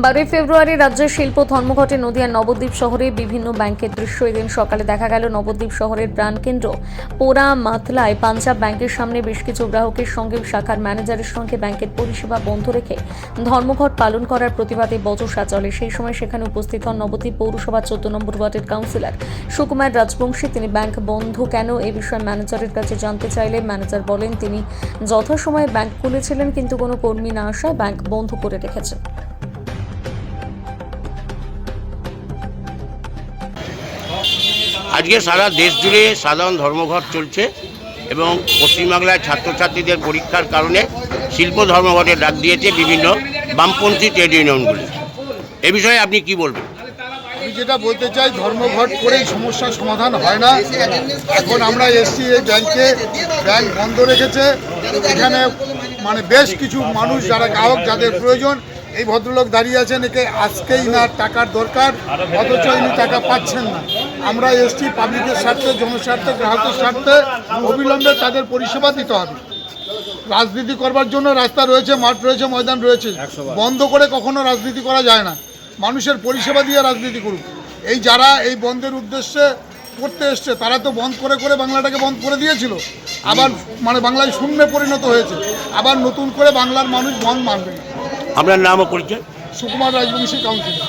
বারোই ফেব্রুয়ারি রাজ্যের শিল্প ধর্মঘটে নদিয়ার নবদ্বীপ শহরে বিভিন্ন ব্যাংকের দৃশ্য। এদিন সকালে দেখা গেল নবদ্বীপ শহরের প্রাণকেন্দ্র পোড়া মাতলায় পাঞ্জাব ব্যাংকের সামনে বেশ কিছু গ্রাহকের সঙ্গে শাখার ম্যানেজারের সঙ্গে ব্যাংকের পরিষেবা বন্ধ রেখে ধর্মঘট পালন করার প্রতিবাদে বচসা চলে। সেই সময় সেখানে উপস্থিত হন নবদ্বীপ পৌরসভা চোদ্দ নম্বর ওয়ার্ডের কাউন্সিলর সুকুমার রাজবংশী। তিনি ব্যাংক বন্ধ কেন? এ বিষয়ে ম্যানেজারের কাছে জানতে চাইলে ম্যানেজার বলেন, তিনি যথাসময়ে ব্যাংক খুলেছিলেন, কিন্তু কোনো কর্মী না আসায় ব্যাংক বন্ধ করে রেখেছে আজকে সারা দেশ জুড়ে সাধারণ ধর্মঘট চলছে এবং পশ্চিমবাংলায় ছাত্রছাত্রীদের পরীক্ষার কারণে শিল্প ধর্মঘটের ডাক দিয়েছে বিভিন্ন বামপন্থী ট্রেড ইউনিয়নগুলি। এ বিষয়ে আপনি কি বলবেন? আমি যেটা বলতে চাই, ধর্মঘট করেই সমস্যার সমাধান হয় না। এখন আমরা এসছি এই ব্যাংকে, ব্যাংক বন্ধ রেখেছে। এখানে মানে বেশ কিছু মানুষ যারা গ্রাহক, যাদের প্রয়োজন এই ভদ্রলোক দাঁড়িয়ে আছেন, একে আজকেই না টাকার দরকার, অথচ ইনি টাকা পাচ্ছেন না। আমরা এসছি পাবলিকের স্বার্থে, জনস্বার্থে গ্রাহকের স্বার্থে অবিলম্বে তাদের পরিষেবা দিতে হবে। রাজনীতি করবার জন্য রাস্তা রয়েছে, মাঠ রয়েছে, ময়দান রয়েছে। বন্ধ করে কখনো রাজনীতি করা যায় না। মানুষের পরিষেবা দিয়ে রাজনীতি করুক। এই যারা এই বন্ধের উদ্দেশ্যে করতে এসছে, তারা তো বন্ধ করে করে বাংলাটাকে বন্ধ করে দিয়েছিল। আবার মানে বাংলায় শূন্যে পরিণত হয়েছে। আবার নতুন করে বাংলার মানুষ বন্ধ মানবে না। আপনার নাম ও পরিচয় সুকুমার রাজবংশী কাউন্সিলর